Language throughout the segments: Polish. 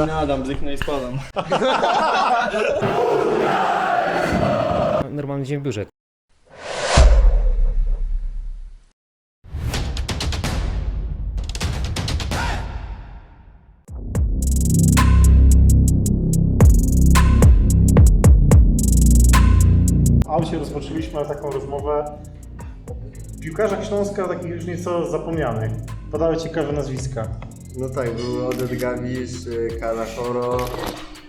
nie nadam, bzyknę i spadam. Normalny dzień w biurze. W aucie rozpoczęliśmy taką rozmowę o piłkarzach Śląska, takich już nieco zapomnianych. Podały ciekawe nazwiska. No tak, był Odet Gawisz, y, Kala Choro,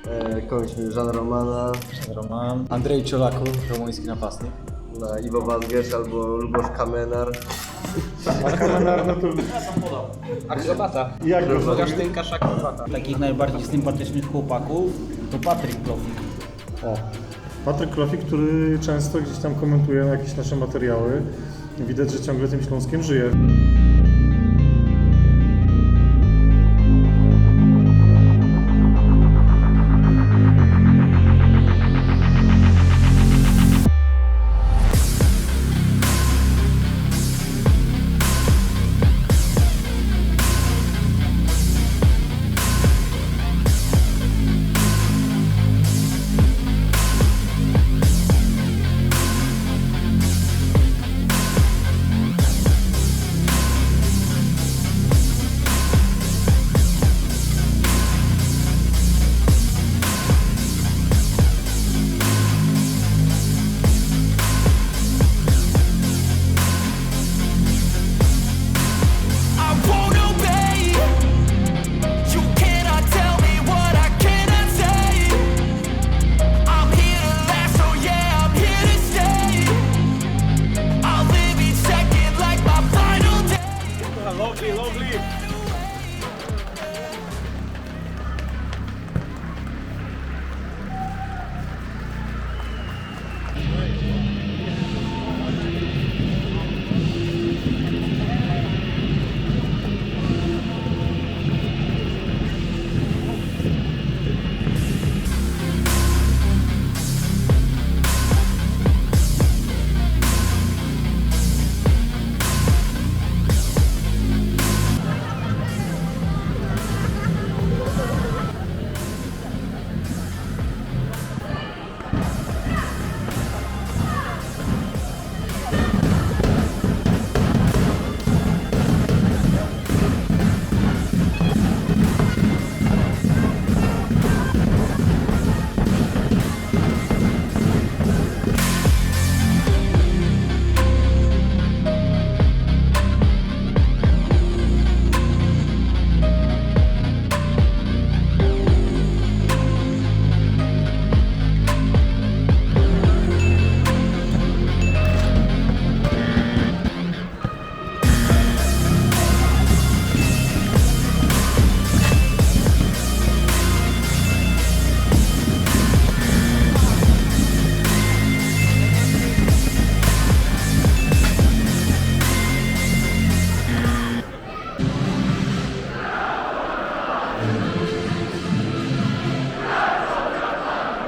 e, kogoś Jean Romana, Roman. Andrzej Czolaków, rumuński napastnik. na Iwo Vazgesz albo Lubosz Kamenar. A Kamenar, no to Akrobata. jak go zrobił? Kasztynkarz akrobata. Takich najbardziej sympatycznych chłopaków to Patryk Klofik. O, Patryk Klofik, który często gdzieś tam komentuje jakieś nasze materiały. Widać, że ciągle tym Śląskiem żyje.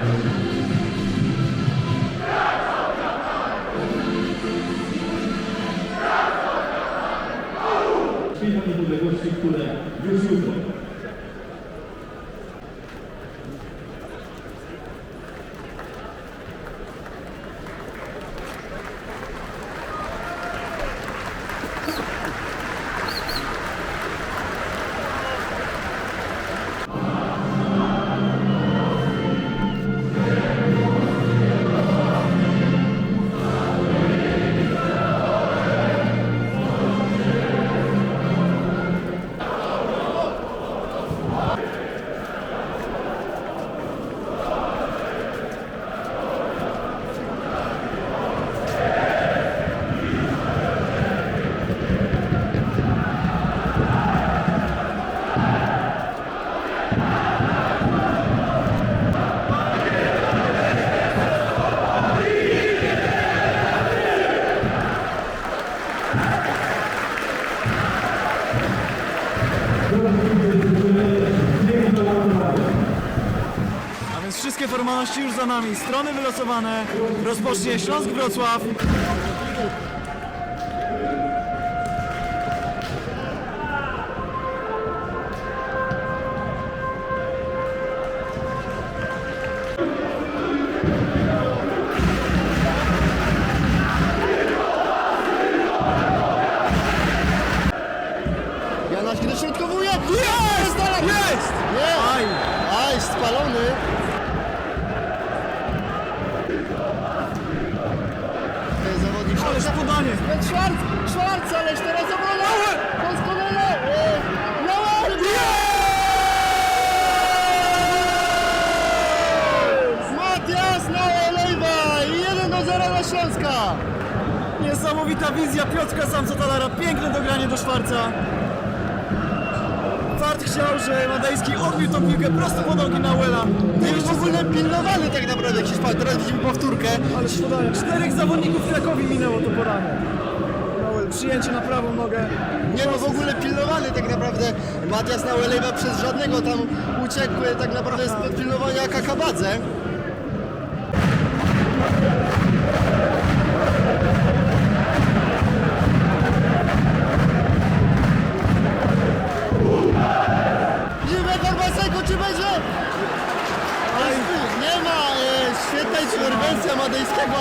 A nami. Strony wylosowane. Rozpocznie Śląsk Wrocław. Szwarca. Fart chciał, że Madejski odbił tą piłkę prosto pod nogi na Uela. Nie jest w ogóle pilnowany tak naprawdę Hiszpan. Teraz widzimy powtórkę. Ale podanie. Czterech zawodników Krakowi minęło to poranie. Nauel, przyjęcie na prawą nogę. Nie no w ogóle pilnowany tak naprawdę. Matias Nauer-Lejwa przez żadnego tam uciekł tak naprawdę spod pilnowania Kakabadze.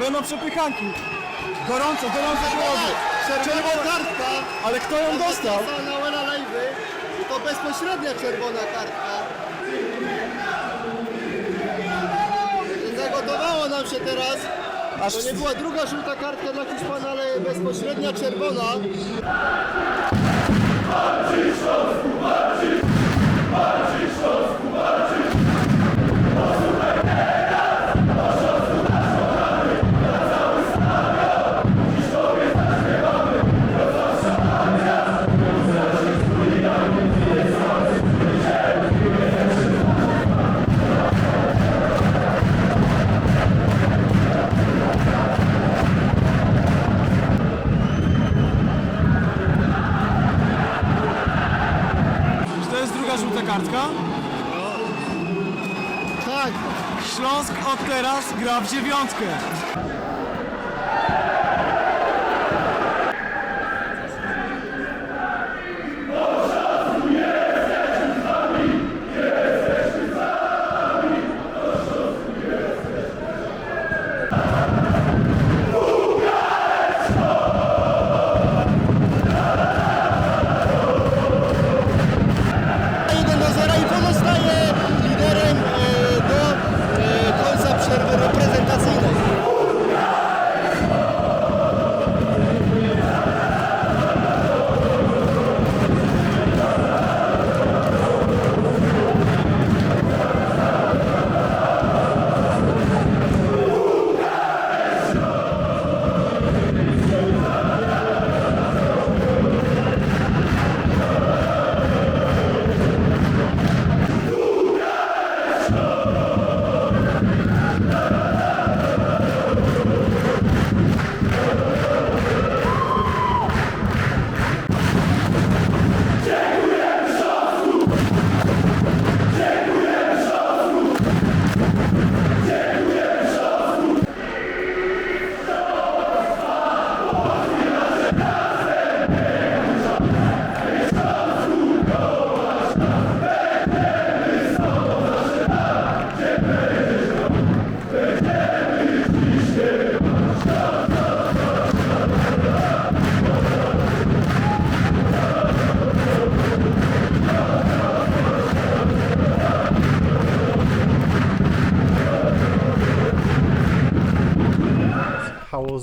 będą przepychanki. Gorąco, gorąco się robi. Czerwona kartka. Ale kto ją dostał? Lejwy. I to bezpośrednia czerwona kartka. Zagotowało nam się teraz. To nie była druga żółta kartka dla Hiszpana, ale bezpośrednia czerwona. Czy to gra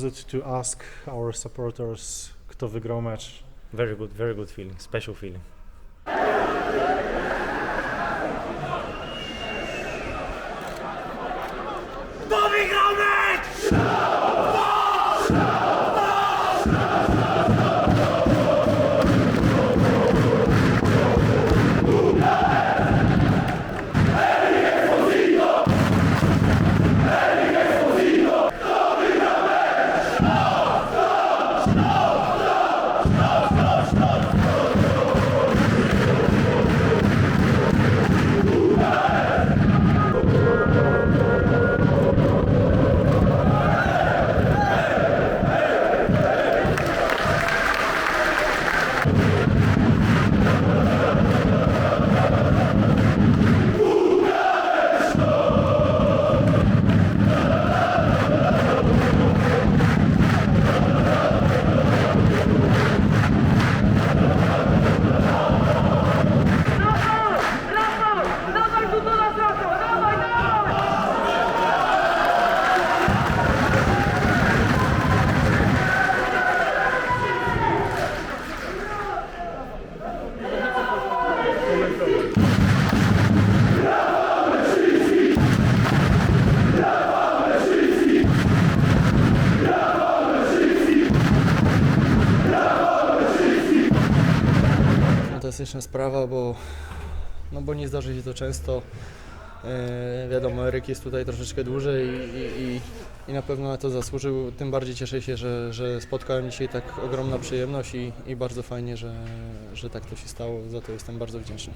it to ask our supporters, kto wygrał mecz? Very good, very good feeling, special feeling. Sprawa, bo, no bo nie zdarzy się to często. E, wiadomo, Eryk jest tutaj troszeczkę dłużej i, i, i na pewno na to zasłużył. Tym bardziej cieszę się, że, że spotkałem dzisiaj tak ogromna przyjemność i, i bardzo fajnie, że, że tak to się stało. Za to jestem bardzo wdzięczny.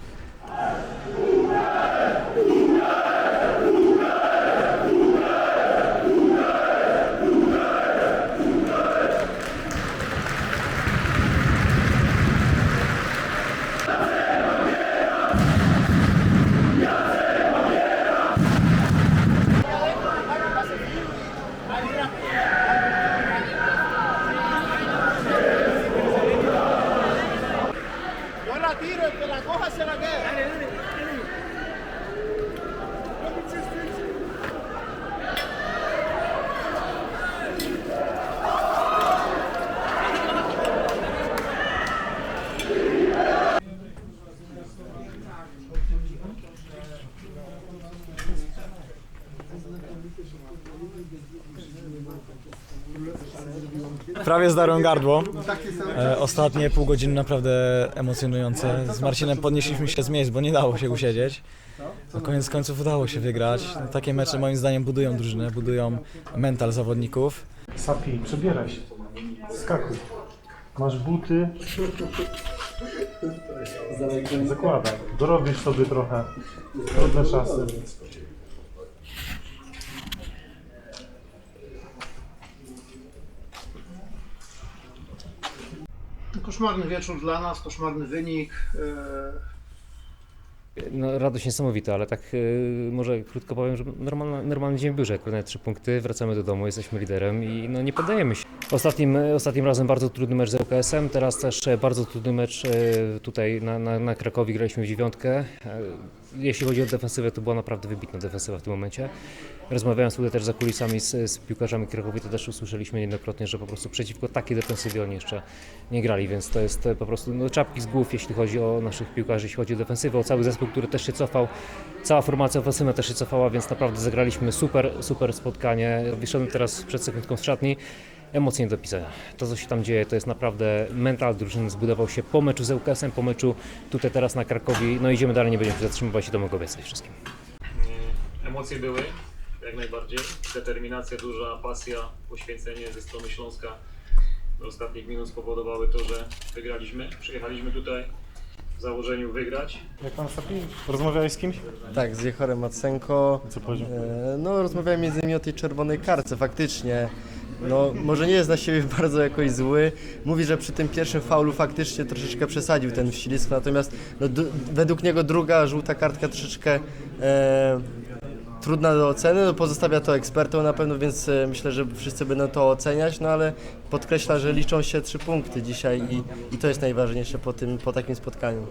Prawie zdarłem gardło. E, ostatnie pół godziny naprawdę emocjonujące. Z Marcinem podnieśliśmy się z miejsc, bo nie dało się usiedzieć. Na koniec końców udało się wygrać. Takie mecze moim zdaniem budują drużynę, budują mental zawodników. Sapi, przebieraj się. Skakuj. Masz buty. Zakładaj. Dorobisz sobie trochę. Trudne czasy. Koszmarny wieczór dla nas, koszmarny wynik. e, No, radość niesamowita, ale tak y, może krótko powiem, że normalna, normalny dzień w biurze, akurat trzy punkty, wracamy do domu, jesteśmy liderem i no, nie poddajemy się. Ostatnim, ostatnim razem bardzo trudny mecz z ŁKS-em, teraz też e, bardzo trudny mecz e, tutaj na, na, na Krakowie, graliśmy w dziewiątkę. E, Jeśli chodzi o defensywę, to była naprawdę wybitna defensywa w tym momencie. Rozmawiając tutaj też za kulisami z, z piłkarzami Krakowi, to też usłyszeliśmy niejednokrotnie, że po prostu przeciwko takiej defensywie oni jeszcze nie grali, więc to jest e, po prostu no, czapki z głów, jeśli chodzi o naszych piłkarzy, jeśli chodzi o defensywę, o cały zespół, który też się cofał. Cała formacja ofensywna też się cofała, więc naprawdę zagraliśmy super, super spotkanie. Wyszedłem teraz przed sekundką z szatni. Emocje nie do pisania. To, co się tam dzieje, to jest naprawdę mental drużyny zbudował się po meczu z ŁKS-em, po meczu tutaj teraz na Krakowi. No idziemy dalej, nie będziemy się zatrzymywać i to mogę obiecać wszystkim. Emocje były, jak najbardziej. Determinacja duża, pasja, poświęcenie ze strony Śląska do ostatnich minut spowodowały to, że wygraliśmy. Przyjechaliśmy tutaj w założeniu wygrać. Jak tam Sapi? Rozmawiałeś z kimś? Tak, z Jechorem Macenko. Co powiedział? E, No, rozmawiałem między innymi o tej czerwonej karce, faktycznie. No, może nie jest na siebie bardzo jakoś zły. Mówi, że przy tym pierwszym faulu faktycznie troszeczkę przesadził ten wślizg, natomiast no, według niego druga żółta kartka troszeczkę e, trudna do oceny. No, pozostawia to ekspertom na pewno, więc e, myślę, że wszyscy będą to oceniać, no ale podkreśla, że liczą się trzy punkty dzisiaj i, i to jest najważniejsze po, tym, po takim spotkaniu.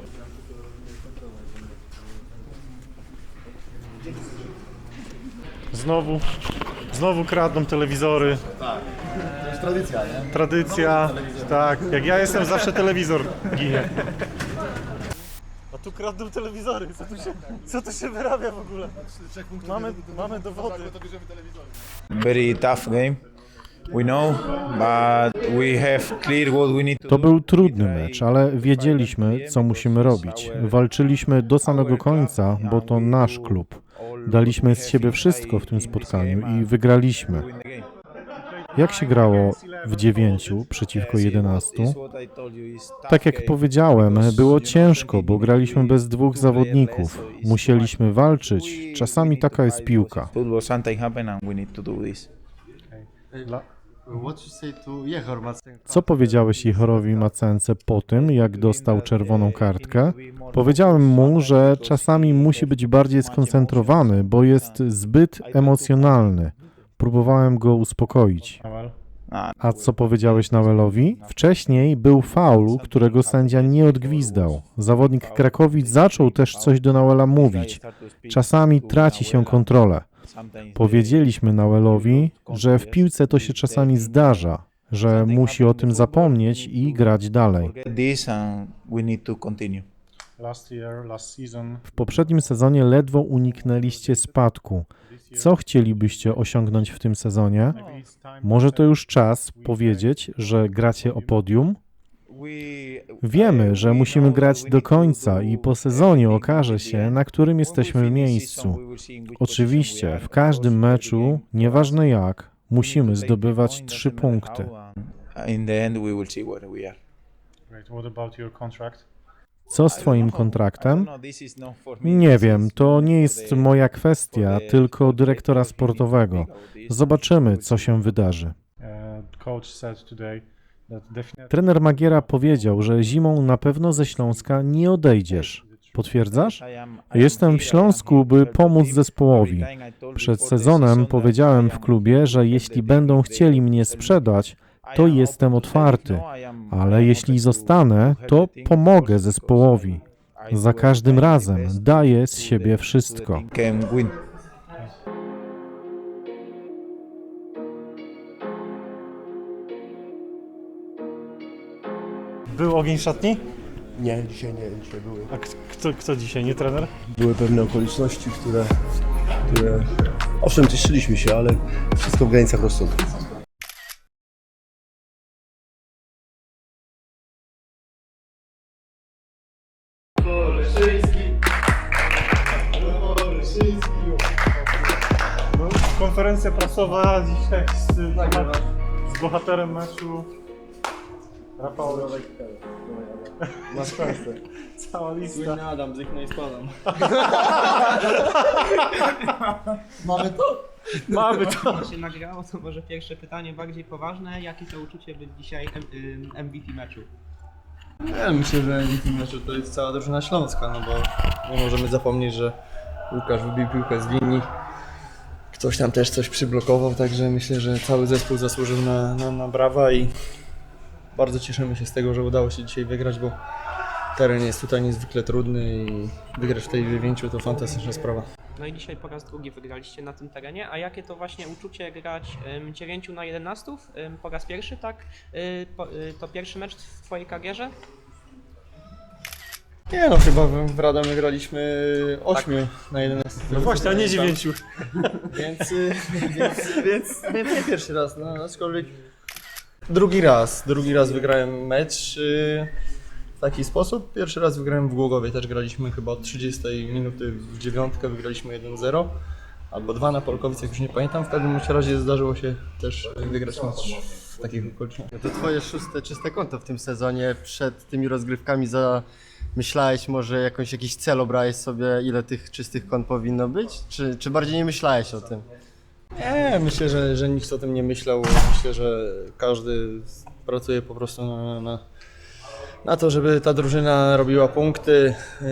Znowu, znowu kradną telewizory. Tak. To jest tradycja, nie? Tradycja, tak. Jak ja jestem, zawsze telewizor ginie. A tu kradną telewizory. Co tu się, co tu się wyrabia w ogóle? Mamy, mamy dowody. very tough game. We know, but we have clear what we need to był trudny mecz, ale wiedzieliśmy, co musimy robić. Walczyliśmy do samego końca, bo to nasz klub. Daliśmy z siebie wszystko w tym spotkaniu i wygraliśmy. Jak się grało w dziewięciu przeciwko jedenastu? Tak jak powiedziałem, było ciężko, bo graliśmy bez dwóch zawodników. Musieliśmy walczyć. Czasami taka jest piłka. Co powiedziałeś Jehorowi Macence po tym, jak dostał czerwoną kartkę? Powiedziałem mu, że czasami musi być bardziej skoncentrowany, bo jest zbyt emocjonalny. Próbowałem go uspokoić. A co powiedziałeś Nawelowi? Wcześniej był faul, którego sędzia nie odgwizdał. Zawodnik Krakowic zaczął też coś do Nawela mówić. Czasami traci się kontrolę. Powiedzieliśmy Nawelowi, że w piłce to się czasami zdarza, że musi o tym zapomnieć i grać dalej. W poprzednim sezonie ledwo uniknęliście spadku. Co chcielibyście osiągnąć w tym sezonie? Może to już czas powiedzieć, że gracie o podium? Wiemy, że musimy grać do końca i po sezonie okaże się, na którym jesteśmy miejscu. Oczywiście, w każdym meczu, nieważne jak, musimy zdobywać trzy punkty. Co z Twoim kontraktem? Nie wiem, to nie jest moja kwestia, tylko dyrektora sportowego. Zobaczymy, co się wydarzy. Uh, coach said today Trener Magiera powiedział, że zimą na pewno ze Śląska nie odejdziesz. Potwierdzasz? Jestem w Śląsku, by pomóc zespołowi. Przed sezonem powiedziałem w klubie, że jeśli będą chcieli mnie sprzedać, to jestem otwarty, ale jeśli zostanę, to pomogę zespołowi. Za każdym razem daję z siebie wszystko. Był ogień w szatni? Nie, dzisiaj nie, dzisiaj były. A k- kto, kto dzisiaj, nie trener? Były pewne okoliczności, które, które... Owszem, cieszyliśmy się, ale wszystko w granicach rozsądku. No, konferencja prasowa dzisiaj z, z bohaterem meczu. Rafał Masz szansę. Cała lista. Adam, zniknę i spadam. Mamy to? Mamy to. To się nagrało, to może pierwsze pytanie bardziej poważne. Jakie to uczucie być dzisiaj M- ym, MVP meczu? Nie, myślę, że tym meczu to jest cała drużyna śląska, no bo nie możemy zapomnieć, że Łukasz wybił piłkę z linii. Ktoś tam też coś przyblokował, także myślę, że cały zespół zasłużył na, na, na brawa i bardzo cieszymy się z tego, że udało się dzisiaj wygrać, bo teren jest tutaj niezwykle trudny i wygrać w tej dziewięciu to fantastyczna sprawa. No i dzisiaj po raz drugi wygraliście na tym terenie. A jakie to właśnie uczucie grać ym, 9 na 11 ym, po raz pierwszy, tak? Y, po, y, to pierwszy mecz w Twojej karierze? Nie no, chyba w, w Radomie graliśmy 8 na 11. No właśnie, a nie dziewięciu. Więc, y, więc, więc, więc nie pierwszy raz, no aczkolwiek drugi raz, drugi raz wygrałem mecz y, w taki sposób. Pierwszy raz wygrałem w Głogowie, też graliśmy chyba od 30 minuty w dziewiątkę, wygraliśmy 1-0. Albo dwa na Polkowicach, już nie pamiętam. W każdym razie zdarzyło się też wygrać mecz w takich okolicznościach. To twoje szóste czyste konto w tym sezonie. Przed tymi rozgrywkami za... myślałeś może jakąś, jakiś cel obrałeś sobie, ile tych czystych kont powinno być? Czy, czy bardziej nie myślałeś o tym? Nie, myślę, że, że nikt o tym nie myślał. Myślę, że każdy pracuje po prostu na, na, na to, żeby ta drużyna robiła punkty, yy,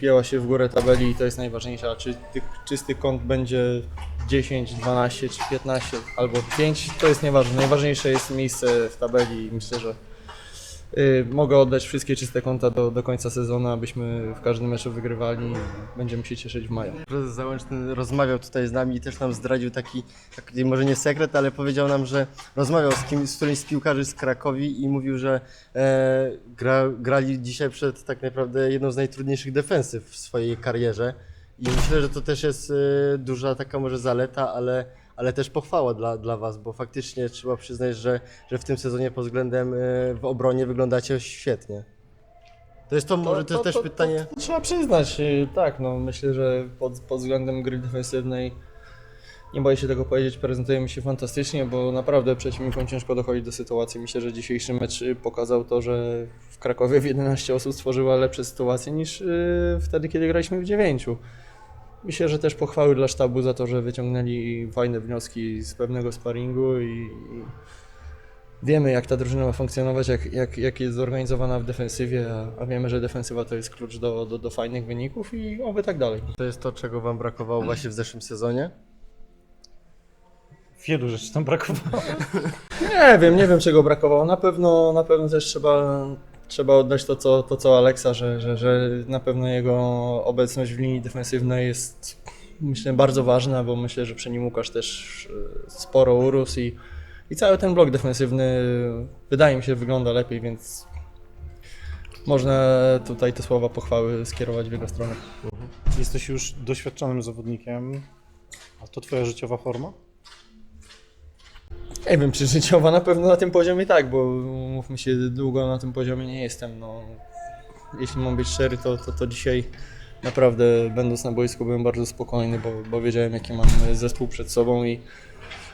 pięła się w górę tabeli i to jest najważniejsze. A czy tych czystych kąt będzie 10, 12 czy 15 albo 5, to jest nieważne. Najważniejsze jest miejsce w tabeli i myślę, że mogę oddać wszystkie czyste konta do, do końca sezonu, abyśmy w każdym meczu wygrywali będziemy się cieszyć w maju. Prezes Załęczny rozmawiał tutaj z nami i też nam zdradził taki, taki może nie sekret, ale powiedział nam, że rozmawiał z, kim, z którymś z piłkarzy z Krakowi i mówił, że e, gra, grali dzisiaj przed tak naprawdę jedną z najtrudniejszych defensyw w swojej karierze. I myślę, że to też jest e, duża taka może zaleta, ale, ale też pochwała dla, dla Was, bo faktycznie trzeba przyznać, że, że w tym sezonie pod względem e, w obronie wyglądacie świetnie. To jest to, może to, jest też pytanie. To, trzeba przyznać, y, tak, no myślę, że pod, pod względem gry defensywnej nie boję się tego powiedzieć, prezentujemy się fantastycznie, bo naprawdę przeciwnikom ciężko dochodzić do sytuacji. Myślę, że dzisiejszy mecz y, pokazał to, że w Krakowie w 11 osób stworzyła lepsze sytuacje niż y, wtedy, kiedy graliśmy w 9. Myślę, że też pochwały dla sztabu za to, że wyciągnęli fajne wnioski z pewnego sparingu i, i wiemy jak ta drużyna ma funkcjonować, jak, jak, jak jest zorganizowana w defensywie, a, a wiemy, że defensywa to jest klucz do, do, do fajnych wyników i oby tak dalej. To jest to, czego Wam brakowało właśnie w zeszłym sezonie? Wielu rzeczy tam brakowało. Nie wiem, nie wiem czego brakowało. Na pewno, na pewno też trzeba, trzeba oddać to co, to, co Aleksa, że, że, że na pewno jego obecność w linii defensywnej jest myślę bardzo ważna, bo myślę, że przy nim Łukasz też e, sporo urósł i, i cały ten blok defensywny wydaje mi się wygląda lepiej, więc można tutaj te słowa pochwały skierować w jego stronę. Jesteś już doświadczonym zawodnikiem. A to twoja życiowa forma? Nie wiem, czy życiowa na pewno na tym poziomie tak, bo mówmy się, długo na tym poziomie nie jestem. No, jeśli mam być szczery, to, to, to dzisiaj naprawdę będąc na boisku byłem bardzo spokojny, bo, bo wiedziałem jaki mam zespół przed sobą i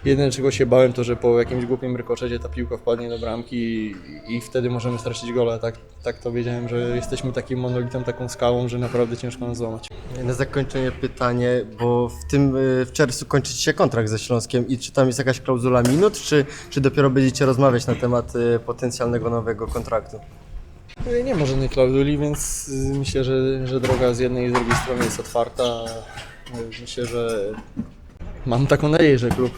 jedyne czego się bałem to, że po jakimś głupim rykoczecie ta piłka wpadnie do bramki i, i wtedy możemy stracić gola. Tak, tak to wiedziałem, że jesteśmy takim monolitem, taką skałą, że naprawdę ciężko nas złamać. Na zakończenie pytanie, bo w tym y, w czerwcu kończycie się kontrakt ze Śląskiem i czy tam jest jakaś klauzula minut, czy, czy dopiero będziecie rozmawiać na temat y, potencjalnego nowego kontraktu? Nie ma żadnej klauzuli, więc y, myślę, że, że droga z jednej i z drugiej strony jest otwarta. Y, Myślę, że mam taką nadzieję, że klub,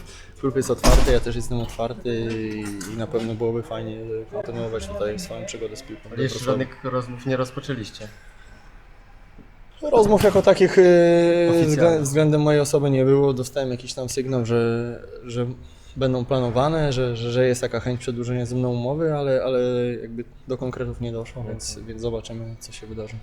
klub jest otwarty, ja też jestem otwarty i, i na pewno byłoby fajnie kontynuować tutaj swoją przygodę z piłką. Ale jeszcze żadnych rozmów nie rozpoczęliście. Rozmów jako takich wzglę- względem mojej osoby nie było. Dostałem jakiś tam sygnał, że, że będą planowane, że, że, że jest taka chęć przedłużenia ze mną umowy, ale, ale jakby do konkretów nie doszło, więc, więc zobaczymy co się wydarzy.